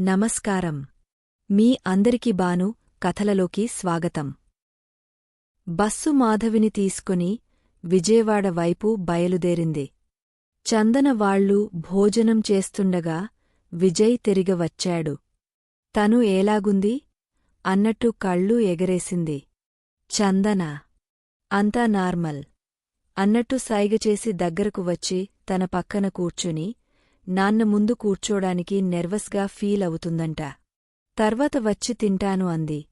నమస్కారం. మీ అందరికి బాను కథలలోకి స్వాగతం. బస్సు మాధవిని తీసుకుని విజయవాడ వైపు బయలుదేరింది. చందన వాళ్ళు భోజనం చేస్తుండగా విజయ్ తిరిగి వచ్చాడు తను ఏలాగుంది అన్నట్టు కళ్ళు ఎగరేసింది. చందన అంతా నార్మల్ అన్నట్టు సైగచేసి దగ్గరకు వచ్చి తన పక్కన కూర్చుని నాన్న ముందు కూర్చోడానికి నెర్వస్గా ఫీల్ అవుతుందంట. తర్వాత వచ్చి తింటాను అంది.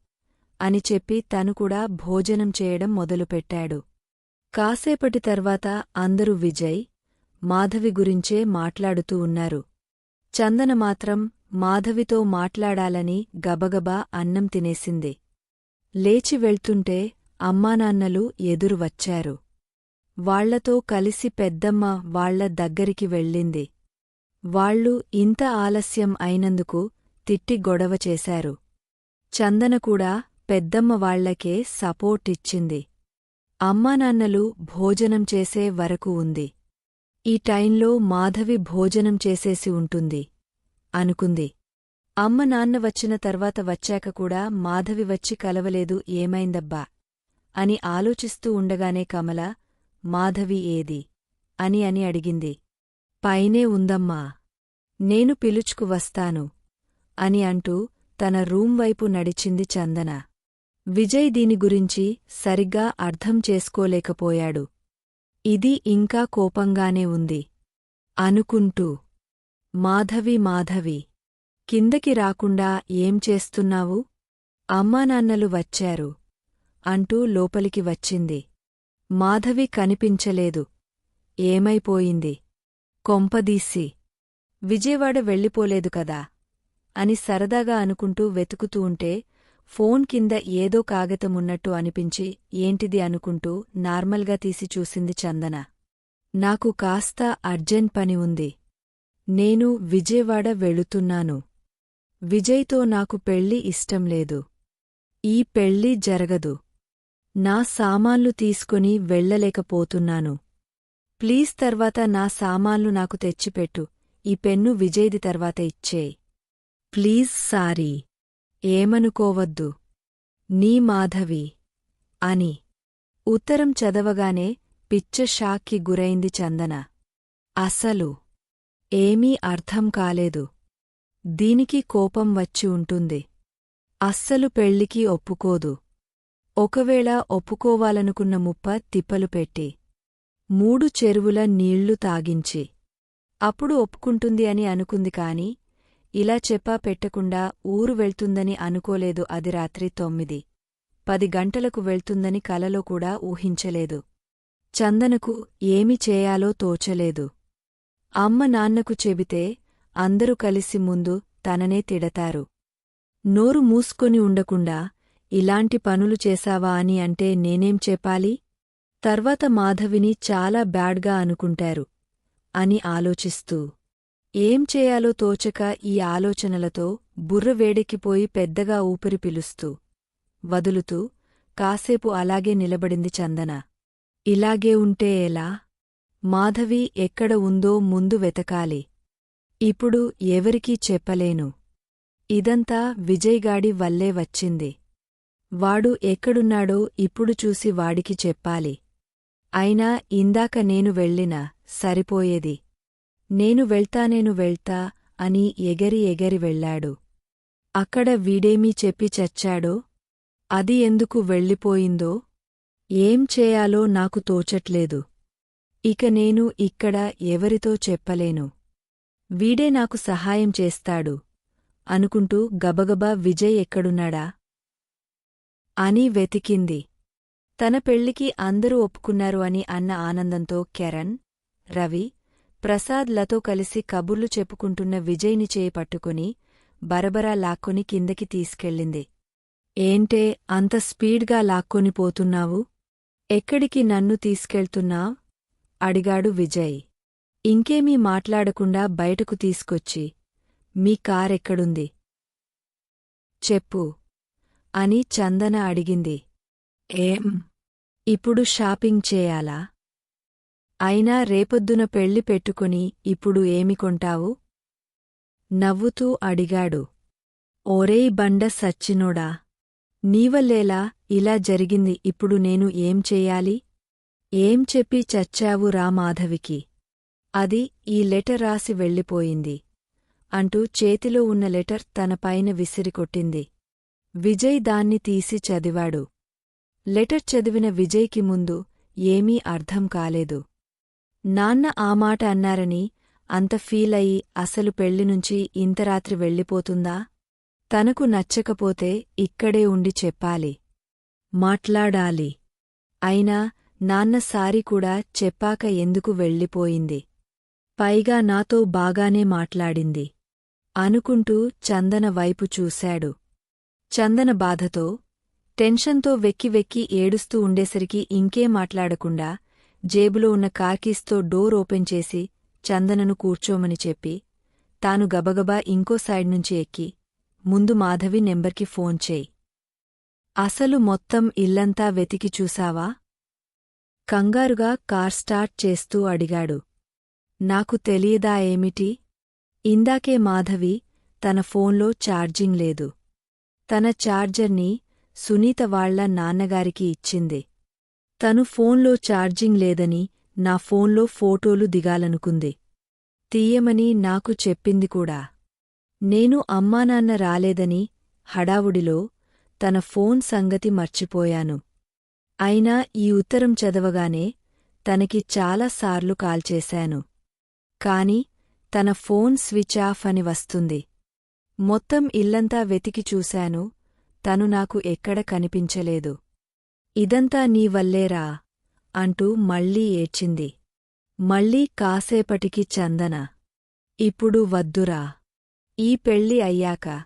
అని చెప్పి తను కూడా భోజనం చేయడం మొదలుపెట్టాడు. కాసేపటి తర్వాత అందరూ విజయ్ మాధవి గురించే మాట్లాడుతూ ఉన్నారు. చందన మాత్రం మాధవితో మాట్లాడాలని గబగబా అన్నం తినేసింది. లేచి వెళ్తుంటే అమ్మానాన్నలు ఎదురు వచ్చారు. వాళ్ళతో కలిసి పెద్దమ్మ వాళ్ళ దగ్గరికి వెళ్ళింది. వాళ్ళు ఇంత ఆలస్యం అయినందుకు తిట్టి గొడవ చేశారు. చందన కూడా పెద్దమ్మ వాళ్ళకే సపోర్టిచ్చింది అమ్మానాన్నలు భోజనం చేసే వరకు ఉంది. ఈ టైంలో మాధవి భోజనం చేసేసి ఉంటుంది అనుకుంది. అమ్మ నాన్న వచ్చిన తర్వాత వచ్చాక కూడా మాధవి వచ్చి కలవలేదు ఏమైందబ్బా? అని ఆలోచిస్తూ ఉండగానే కమల మాధవి ఏది? అని అని అడిగింది. పైనే ఉందమ్మా. నేను పిలుచుకు వస్తాను. అని అంటూ తన రూమ్ వైపు నడిచింది చందన. విజయ్ దీని గురించి సరిగ్గా అర్థం చేసుకోలేకపోయాడు. ఇది ఇంకా కోపంగానే ఉంది. అనుకుంటూ. మాధవి మాధవి. కిందకి రాకుండా ఏం చేస్తున్నావు? అమ్మానాన్నలు వచ్చారు. అంటూ లోపలికి వచ్చింది. మాధవి కనిపించలేదు. ఏమైపోయింది? కొంపదీసి విజయవాడ వెళ్ళిపోలేదు కదా అని సరదాగా అనుకుంటూ వెతుకుతూ ఉంటే ఫోన్ కింద ఏదో కాగితమున్నట్టు అనిపించి ఏంటిది? అనుకుంటూ నార్మల్గా తీసి చూసింది చందన. నాకు కాస్త అర్జెంట్ పని ఉంది. నేను విజయవాడ వెళుతున్నాను. విజయ్తో నాకు పెళ్ళి ఇష్టం లేదు. ఈ పెళ్ళి జరగదు. నా సామాన్లు తీసుకుని వెళ్ళలేకపోతున్నాను. ప్లీజ్ తర్వాత నా సామాన్లు నాకు తెచ్చిపెట్టు. ఈ పెన్ను విజయ్ది తర్వాత ఇచ్చేయ్. Please sorry. ఏమనుకోవద్దు. నీ మాధవి. అని. ఉత్తరం చదవగానే పిచ్చ షాక్కి గురైంది చందన. అసలు. ఏమీ అర్థం కాలేదు. దీనికి కోపం వచ్చి ఉంటుంది. అస్సలు పెళ్ళికి ఒప్పుకోదు. ఒకవేళ ఒప్పుకోవాలనుకున్న ముప్ప తిప్పలు పెట్టి. మూడు చెరువుల నీళ్ళు తాగించి. అప్పుడు ఒప్పుకుంటుంది అని అనుకుంది కాని ఇలా చెప్పా పెట్టకుండా ఊరు వెళ్తుందని అనుకోలేదు అది రాత్రి తొమ్మిది. పది గంటలకు వెళ్తుందని కలలో కూడా ఊహించలేదు. చందనకు ఏమి చేయాలో తోచలేదు. అమ్మ నాన్నకు చెబితే అందరూ కలిసి ముందు తననే తిడతారు. నోరు మూసుకొని ఉండకుండా ఇలాంటి పనులు చేశావా అని అంటే నేనేం చెప్పాలి? తర్వాత మాధవిని చాలా బ్యాడ్గా అనుకుంటారు అని ఆలోచిస్తూ. ఏం చేయాలో తోచక ఈ ఆలోచనలతో బుర్ర వేడెక్కిపోయి పెద్దగా ఊపిరి పిలుస్తూ వదులుతూ కాసేపు అలాగే నిలబడింది చందన. ఇలాగే ఉంటే ఎలా? మాధవి ఎక్కడ ఉందో ముందు వెతకాలి. ఇప్పుడు ఎవరికీ చెప్పలేను. ఇదంతా విజయ్గాడి వల్లే వచ్చింది. వాడు ఎక్కడున్నాడో ఇప్పుడు చూసి వాడికి చెప్పాలి. అయినా ఇందాక నేను వెళ్ళినా సరిపోయేది. నేను వెళ్తా నేను వెళ్తా అని ఎగరి ఎగరి వెళ్ళాడు. అక్కడ వీడేమీ చెప్పి చచ్చాడో? అది ఎందుకు వెళ్ళిపోయిందో? ఏం చేయాలో నాకు తోచట్లేదు. ఇక నేను ఇక్కడ ఎవరితో చెప్పలేను. వీడే నాకు సహాయం చేస్తాడు అనుకుంటూ గబగబా విజయ్ ఎక్కడున్నాడా? అని వెతికింది. తన పెళ్ళికి అందరూ ఒప్పుకున్నారు అని అన్న ఆనందంతో కెరణ్ రవి ప్రసాద్లతో కలిసి కబుర్లు చెప్పుకుంటున్న విజయ్ని చేయి పట్టుకుని బరబరా లాక్కొని కిందకి తీసుకెళ్ళింది. ఏంటే అంత స్పీడ్గా లాక్కొని పోతున్నావు? ఎక్కడికి నన్ను తీసుకెళ్తున్నావ్? అడిగాడు విజయ్. ఇంకేమీ మాట్లాడకుండా బయటకు తీసుకొచ్చి మీ కారెక్కడుంది? చెప్పు అని చందన అడిగింది. ఏం? ఇప్పుడు షాపింగ్ చేయాలా? అయినా రేపొద్దున పెళ్ళి పెట్టుకుని ఇప్పుడు ఏమి కొంటావు? నవ్వుతూ అడిగాడు. ఓరేయ్ బండ సచ్చినోడా! నీవల్లేలా ఇలా జరిగింది ఇప్పుడు నేను ఏం చెయ్యాలి ఏం చెప్పి చచ్చావు రా మాధవికి? అది ఈ లెటర్ రాసి వెళ్ళిపోయింది అంటూ చేతిలో ఉన్న లెటర్ తన పైన విసిరికొట్టింది విజయ్ దాన్ని తీసి చదివాడు. లెటర్ చదివిన విజయ్కి ముందు ఏమీ అర్థం కాలేదు. నాన్న ఆ మాట అన్నారని అంత ఫీలయి అసలు పెళ్ళినుంచి ఇంతరాత్రి వెళ్ళిపోతుందా? తనకు నచ్చకపోతే ఇక్కడే ఉండి చెప్పాలి. మాట్లాడాలి. అయినా నాన్న సారి కూడా చెప్పాక ఎందుకు వెళ్ళిపోయింది? పైగా నాతో బాగానే మాట్లాడింది. అనుకుంటూ చందన వైపు చూశాడు. చందన బాధతో టెన్షన్తో వెక్కి వెక్కి ఏడుస్తూ ఉండేసరికి ఇంకే మాట్లాడకుండా జేబులో ఉన్న కార్కీస్తో డోర్ ఓపెన్ చేసి చందనను కూర్చోమని చెప్పి తాను గబగబా ఇంకో సైడ్ నుంచి ఎక్కి ముందు మాధవి నెంబర్కి ఫోన్ చేయి. అసలు మొత్తం ఇల్లంతా వెతికి చూసావా? కంగారుగా కార్ స్టార్ట్ చేస్తూ అడిగాడు. నాకు తెలియదా ఏమిటి? ఇందాకే మాధవి తన ఫోన్లో ఛార్జింగ్ లేదు. తన ఛార్జర్ని సునీత వాళ్ళ నాన్నగారికి ఇచ్చింది. తను ఫోన్లో ఛార్జింగ్ లేదని నా ఫోన్లో ఫోటోలు దిగాలనుకుంది. తీయమని నాకు చెప్పింది కూడా. నేను అమ్మానాన్న రాలేదని హడావుడిలో తన ఫోన్ సంగతి మర్చిపోయాను. అయినా ఈ ఉత్తరం చదవగానే తనకి చాలాసార్లు కాల్చేశాను కాని తన ఫోన్ స్విచ్ ఆఫ్ అని వస్తుంది. మొత్తం ఇల్లంతా వెతికి చూశాను తను నాకు ఎక్కడ కనిపించలేదు. ఇదంతా నీ వల్లేరా అంటూ మళ్ళీ ఏడ్చింది. మళ్ళీ కాసేపటికి చందన. ఇప్పుడు వద్దురా ఈ పెళ్ళి అయ్యాక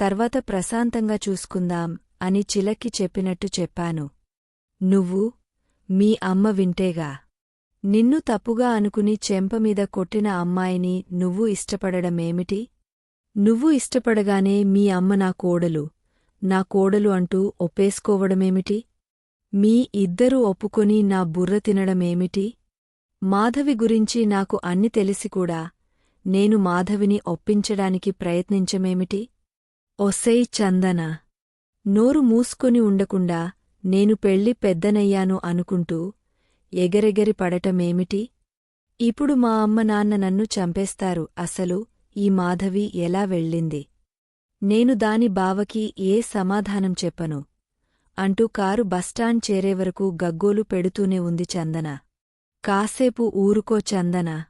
తర్వాత ప్రశాంతంగా చూసుకుందాం అని చిలక్కి చెప్పినట్టు చెప్పాను. నువ్వు మీ అమ్మ వింటేగా. నిన్ను తప్పుగా అనుకుని చెంపమీద కొట్టిన అమ్మాయిని నువ్వు ఇష్టపడడమేమిటి? నువ్వు ఇష్టపడగానే మీ అమ్మ నా కోడలు. నా కోడలు అంటూ ఒప్పేసుకోవడమేమిటి? మీ ఇద్దరూ ఒప్పుకొని నా బుర్ర తినడమేమిటి? మాధవి గురించి నాకు అన్ని తెలిసికూడా నేను మాధవిని ఒప్పించడానికి ప్రయత్నించమేమిటి? ఒసై చందన! నోరు మూసుకొని ఉండకుండా నేను పెళ్ళి పెద్దనయ్యాను అనుకుంటూ ఎగరెగరి పడటమేమిటి? ఇప్పుడు మా అమ్మ నాన్న నన్ను చంపేస్తారు. అసలు ఈ మాధవి ఎలా వెళ్ళింది? నేను దాని బావకి ఏ సమాధానం చెప్పను? అంటూ కారు బస్టాండ్ చేరేవరకు గగ్గోలు పెడుతూనే ఉంది చందన. కాసేపు ఊరుకో చందన.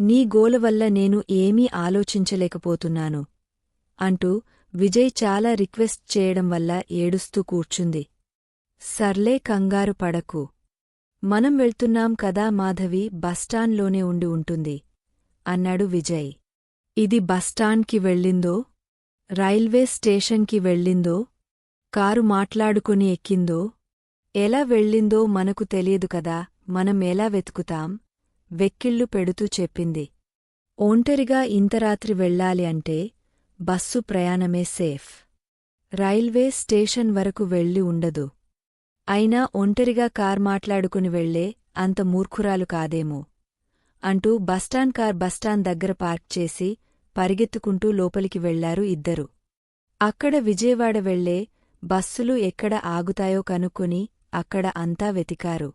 నీ గోలవల్ల నేను ఏమీ ఆలోచించలేకపోతున్నాను. అంటూ విజయ్ చాలా రిక్వెస్ట్ చేయడం వల్ల ఏడుస్తూ కూర్చుంది. సర్లే కంగారు పడకు. మనం వెళ్తున్నాం కదా మాధవి బస్టాండ్లోనే ఉండి ఉంటుంది అన్నాడు విజయ్. ఇది బస్టాండ్కి వెళ్ళిందో? రైల్వే స్టేషన్కి వెళ్ళిందో కారు మాట్లాడుకుని ఎక్కిందో ఎలా వెళ్ళిందో మనకు తెలియదు కదా మనం ఎలా వెతుకుతాం? వెక్కిళ్ళు పెడుతూ చెప్పింది. ఒంటరిగా ఇంతరాత్రి వెళ్ళాలి అంటే బస్సు ప్రయాణమే సేఫ్. రైల్వే స్టేషన్ వరకు వెళ్ళి ఉండదు. అయినా ఒంటరిగా కార్ మాట్లాడుకుని వెళ్ళే అంత మూర్ఖురాలు కాదేమో. అంటూ bus stand car bus stand దగ్గర పార్క్ చేసి పరిగెత్తుకుంటూ లోపలికి వెళ్ళారు ఇద్దరు. అక్కడ విజయవాడ వెళ్ళే బస్సులు ఎక్కడ ఆగుతాయో కనుక్కొని అక్కడ అంతా వెతికారు.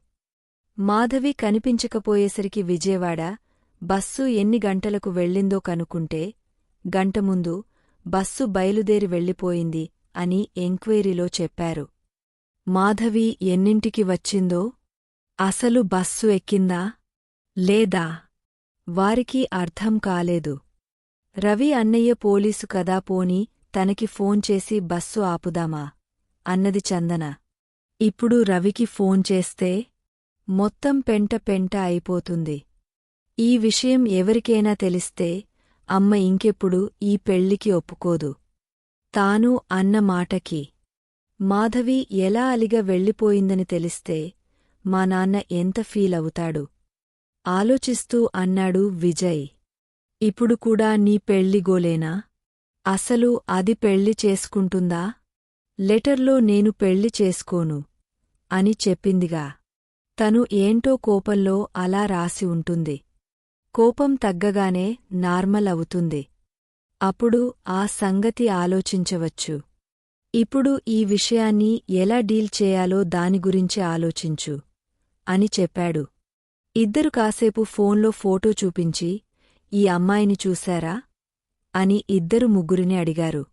మాధవి కనిపించకపోయేసరికి విజయవాడ బస్సు ఎన్ని గంటలకు వెళ్ళిందో కనుకుంటే గంట ముందు బస్సు బయలుదేరి వెళ్ళిపోయింది అని ఎంక్వైరీలో చెప్పారు. మాధవి ఎన్నింటికి వచ్చిందో? అసలు బస్సు ఎక్కిందా? లేదా? వారికి అర్థం కాలేదు. రవి అన్నయ్య పోలీసు కదా పోని తనకి ఫోన్ చేసి బస్సు ఆపుదామా? అన్నది చందన. ఇప్పుడు రవికి ఫోన్ చేస్తే మొత్తం పెంట పెంట అయిపోతుంది. ఈ విషయం ఎవరికైనా తెలిస్తే అమ్మ ఇంకెప్పుడు ఈ పెళ్ళికి ఒప్పుకోదు. తాను అన్న మాటకి. మాధవి ఎలా అలిగా వెళ్ళిపోయిందని తెలిస్తే మా నాన్న ఎంత ఫీలవుతాడు? ఆలోచిస్తూ అన్నాడు విజయ్. ఇప్పుడు కూడా నీ పెళ్ళిగోలేనా అసలు అది పెళ్ళి చేసుకుంటుందా? లెటర్లో నేను పెళ్ళి చేసుకోను అని చెప్పిందిగా. తను ఏంటో కోపంలో అలా రాసి ఉంటుంది. కోపం తగ్గగానే నార్మల్ అవుతుంది. అప్పుడు ఆ సంగతి ఆలోచించవచ్చు. ఇప్పుడు ఈ విషయాన్ని ఎలా డీల్ చేయాలో దాని గురించి ఆలోచించు అని చెప్పాడు. ఇద్దరు కాసేపు ఫోన్లో ఫోటో చూపించి ఈ అమ్మాయిని చూశారా? అని ఇద్దరు ముగ్గురిని అడిగారు.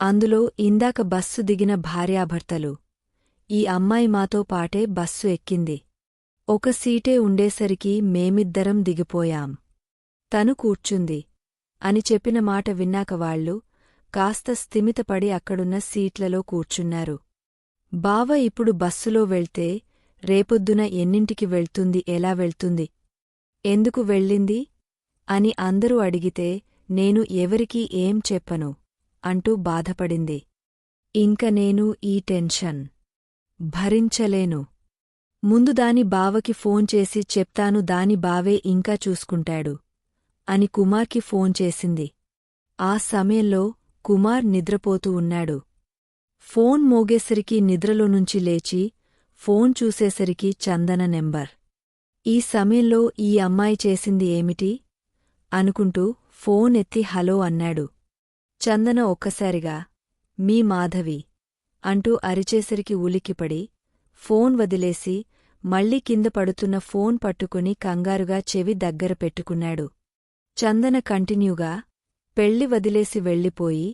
అందులో ఇందాక బస్సు దిగిన భార్యాభర్తలు. ఈ అమ్మాయి మాతో పాటే బస్సు ఎక్కింది. ఒక సీటే ఉండేసరికి మేమిద్దరం దిగిపోయాం. తను కూర్చుంది. అని చెప్పిన మాట విన్నాక వాళ్ళు కాస్త స్థిమితపడి అక్కడున్న సీట్లలో కూర్చున్నారు. బావ ఇప్పుడు బస్సులో వెళ్తే రేపొద్దున ఎన్నింటికి వెళ్తుంది ఎలా వెళ్తుంది? ఎందుకు వెళ్ళింది? అని అందరూ అడిగితే నేను ఎవరికీ ఏం చెప్పను అంటూ బాధపడింది. ఇంక నేను ఈ టెన్షన్ భరించలేను. ముందు దాని బావకి ఫోన్ చేసి చెప్తాను దాని బావే ఇంకా చూసుకుంటాడు అని కుమార్కి ఫోన్ చేసింది. ఆ సమయంలో కుమార్ నిద్రపోతూ ఉన్నాడు. ఫోన్ మోగేసరికి నిద్రలో నుంచి లేచి ఫోన్ చూసేసరికి చందన నెంబర్. ఈ సమయంలో ఈ అమ్మాయి చేసింది ఏమిటి? అనుకుంటూ ఫోన్ ఎత్తి హలో అన్నాడు. చందన ఒక్కసారిగా మీ మాధవి అంటూ అరిచేసరికి ఉలిక్కిపడి ఫోన్ వదిలేసి మళ్ళీ కింద పడుతున్న ఫోన్ పట్టుకుని కంగారుగా చెవి దగ్గర పెట్టుకున్నాడు. చందన కంటిన్యూగా పెళ్ళి వదిలేసి వెళ్ళిపోయి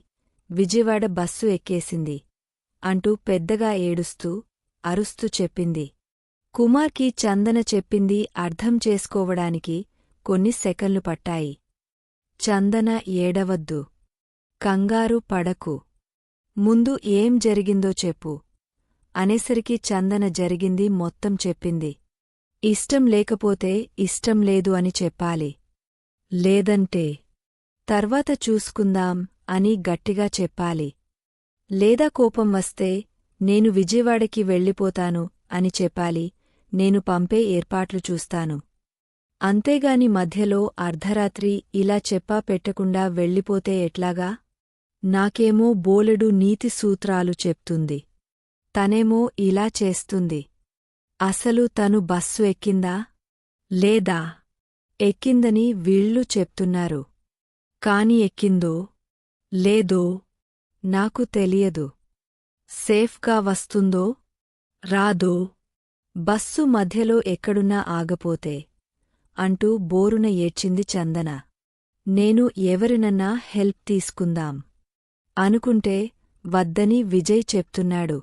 విజయవాడ బస్సు ఎక్కేసింది అంటూ పెద్దగా ఏడుస్తూ అరుస్తూ చెప్పింది. కుమార్కి చందన చెప్పింది అర్థం చేసుకోవడానికి కొన్ని సెకన్లు పట్టాయి. చందన ఏడవద్దు. కంగారు పడకు. ముందు ఏం జరిగిందో చెప్పు. అనేసరికి చందన జరిగింది మొత్తం చెప్పింది. ఇష్టం లేకపోతే ఇష్టం లేదు అని చెప్పాలి. లేదంటే. తర్వాత చూసుకుందాం అని గట్టిగా చెప్పాలి. లేదా కోపం వస్తే నేను విజయవాడకి వెళ్ళిపోతాను అని చెప్పాలి. నేను పంపే ఏర్పాట్లు చూస్తాను. అంతేగాని మధ్యలో అర్ధరాత్రి ఇలా చెప్పా పెట్టకుండా వెళ్ళిపోతే ఎట్లాగా? నాకేమో బోలెడు నీతి సూత్రాలు చెప్తుంది. తనేమో ఇలా చేస్తుంది. అసలు తను బస్సు ఎక్కిందా? లేదా? ఎక్కిందని వీళ్ళు చెప్తున్నారు. కాని ఎక్కిందో? లేదో? నాకు తెలియదు. సేఫ్గా వస్తుందో? రాదో? బస్సు మధ్యలో ఎక్కడున్నా ఆగపోతే. అంటూ బోరున ఏడ్చింది చందన. నేను ఎవరినన్నా హెల్ప్ తీసుకుందాం. అనుకుంటే వద్దని విజయ్ చెప్తున్నాడు.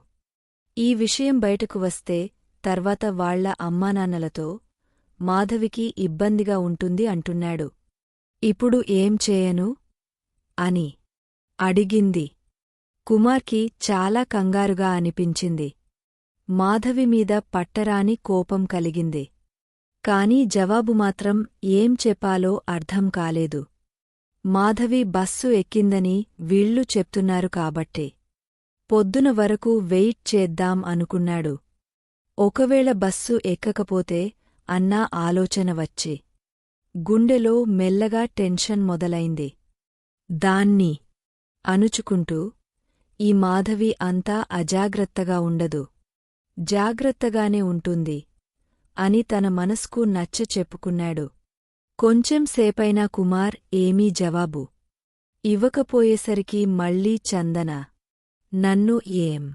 ఈ విషయం బయటకు వస్తే తర్వాత వాళ్ళ అమ్మానాన్నలతో మాధవికి ఇబ్బందిగా ఉంటుంది అంటున్నాడు. ఇప్పుడు ఏం చేయను? అని అడిగింది. కుమార్కి చాలా కంగారుగా అనిపించింది. మాధవి మీద పట్టరాని కోపం కలిగింది. కాని జవాబు మాత్రం ఏం చెప్పాలో అర్థం కాలేదు. మాధవి బస్సు ఎక్కిందని వీళ్ళు చెప్తున్నారు కాబట్టే. పొద్దున వరకు వెయిట్ చేద్దాం అనుకున్నాడు. ఒకవేళ బస్సు ఎక్కకపోతే అన్నా ఆలోచన వచ్చి. గుండెలో మెల్లగా టెన్షన్ మొదలైంది. దాన్ని అనుచుకుంటూ ఈ మాధవి అంతా అజాగ్రత్తగా ఉండదు. జాగ్రత్తగానే ఉంటుంది. అని తన మనస్కు నచ్చ చెప్పుకున్నాడు. కొంచెం సేపైనా కుమార్ ఏమీ జవాబు. ఇవ్వకపోయేసరికి మళ్ళీ చందన. నన్ను ఏం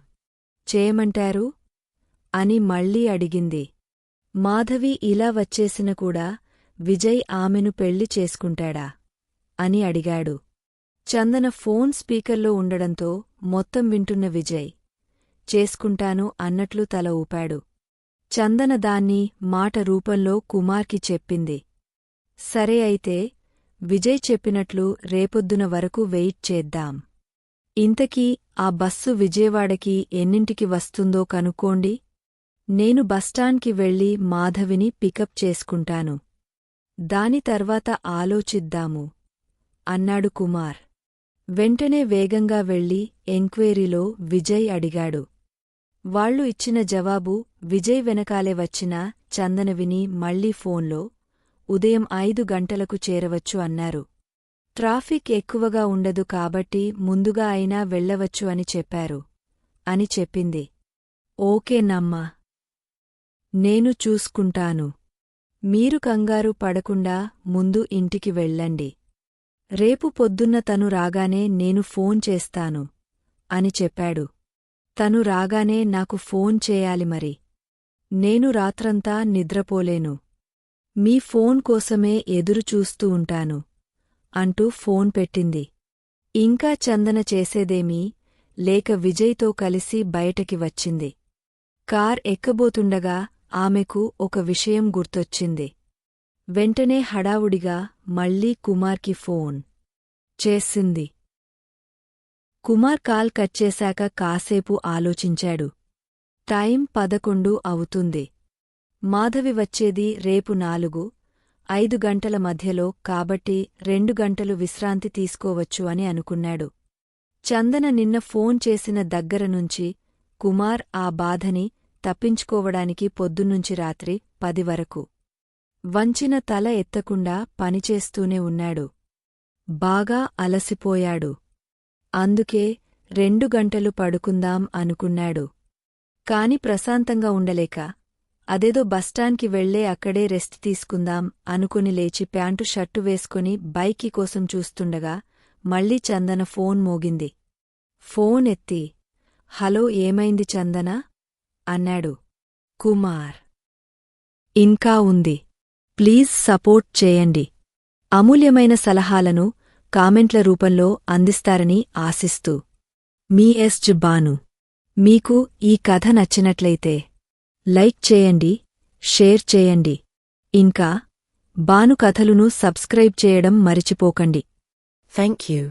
చేయమంటారు? అని మళ్ళీ అడిగింది. మాధవి ఇలా వచ్చేసిన కూడా విజయ్ ఆమెను పెళ్ళి చేసుకుంటాడా? అని అడిగాడు. చందన ఫోన్ స్పీకర్లో ఉండడంతో మొత్తం వింటున్న విజయ్. చేసుకుంటాను అన్నట్లు తల ఊపాడు. చందన దాన్ని మాట రూపంలో కుమార్కి చెప్పింది. సరే అయితే విజయ్ చెప్పినట్లు రేపొద్దున వరకు వెయిట్ చేద్దాం. ఇంతకీ ఆ బస్సు విజయవాడకి ఎన్నింటికి వస్తుందో కనుక్కోండి. నేను బస్టాండ్కి వెళ్ళి మాధవిని పికప్ చేసుకుంటాను. దాని తర్వాత ఆలోచిద్దాము అన్నాడు కుమార్. వెంటనే వేగంగా వెళ్ళి ఎంక్వైరీలో విజయ్ అడిగాడు. వాళ్ళు ఇచ్చిన జవాబు విజయ్ వెనకాలే వచ్చిన చందనవిని మళ్ళీ ఫోన్లో ఉదయం ఐదు గంటలకు చేరవచ్చు అన్నారు. ట్రాఫిక్ ఎక్కువగా ఉండదు కాబట్టి ముందుగా అయినా వెళ్ళవచ్చు అని చెప్పారు. అని చెప్పింది. ఓకే నమ్మా. నేను చూసుకుంటాను. మీరు కంగారు పడకుండా ముందు ఇంటికి వెళ్ళండి. రేపు పొద్దున్న తను రాగానే నేను ఫోన్ చేస్తాను అని చెప్పాడు. తను రాగానే నాకు ఫోన్ చేయాలి మరి. నేను రాత్రంతా నిద్రపోలేను. మీ ఫోన్ కోసమే ఎదురుచూస్తూ ఉంటాను. అంటూ ఫోన్ పెట్టింది. ఇంకా చందన చేసేదేమీ లేక విజయ్తో కలిసి బయటకి వచ్చింది. కార్ ఎక్కబోతుండగా ఆమెకు ఒక విషయం గుర్తొచ్చింది. వెంటనే హడావుడిగా మళ్ళీ కుమార్కి ఫోన్ చేసింది. కుమార్ కాల్ కట్ చేశాక కాసేపు ఆలోచించాడు. టైం పదకొండు అవుతుంది. మాధవి వచ్చేది రేపు నాలుగు ఐదు గంటల మధ్యలో కాబట్టి రెండు గంటలు విశ్రాంతి తీసుకోవచ్చు అని అనుకున్నాడు. చందన నిన్న ఫోన్ చేసిన దగ్గరనుంచి కుమార్ ఆ బాధని తప్పించుకోవడానికి పొద్దున్నుంచి రాత్రి పది వరకు వంచిన తల ఎత్తకుండా పనిచేస్తూనే ఉన్నాడు. బాగా అలసిపోయాడు. అందుకే రెండు గంటలు పడుకుందాం అనుకున్నాడు. కాని ప్రశాంతంగా ఉండలేక అదేదో బస్టాండ్కి వెళ్ళే అక్కడే రెస్ట్ తీసుకుందాం అనుకుని లేచి ప్యాంటు షర్టు వేసుకుని బైకి కోసం చూస్తుండగా మళ్ళీ చందన ఫోన్ మోగింది. ఫోన్ ఎత్తి హలో ఏమైంది చందన? అన్నాడు. కుమార్ ఇంకా ఉంది. ప్లీజ్ సపోర్ట్ చేయండి. అమూల్యమైన సలహాలను కామెంట్ల రూపంలో అందిస్తారని ఆశిస్తూ. మీ ఎస్ బాను మీకు ఈ కథ నచ్చినట్లయితే లైక్ చేయండి షేర్ చేయండి. ఇంకా బాను కథలును సబ్స్క్రైబ్ చేయడం మరిచిపోకండి. Thank you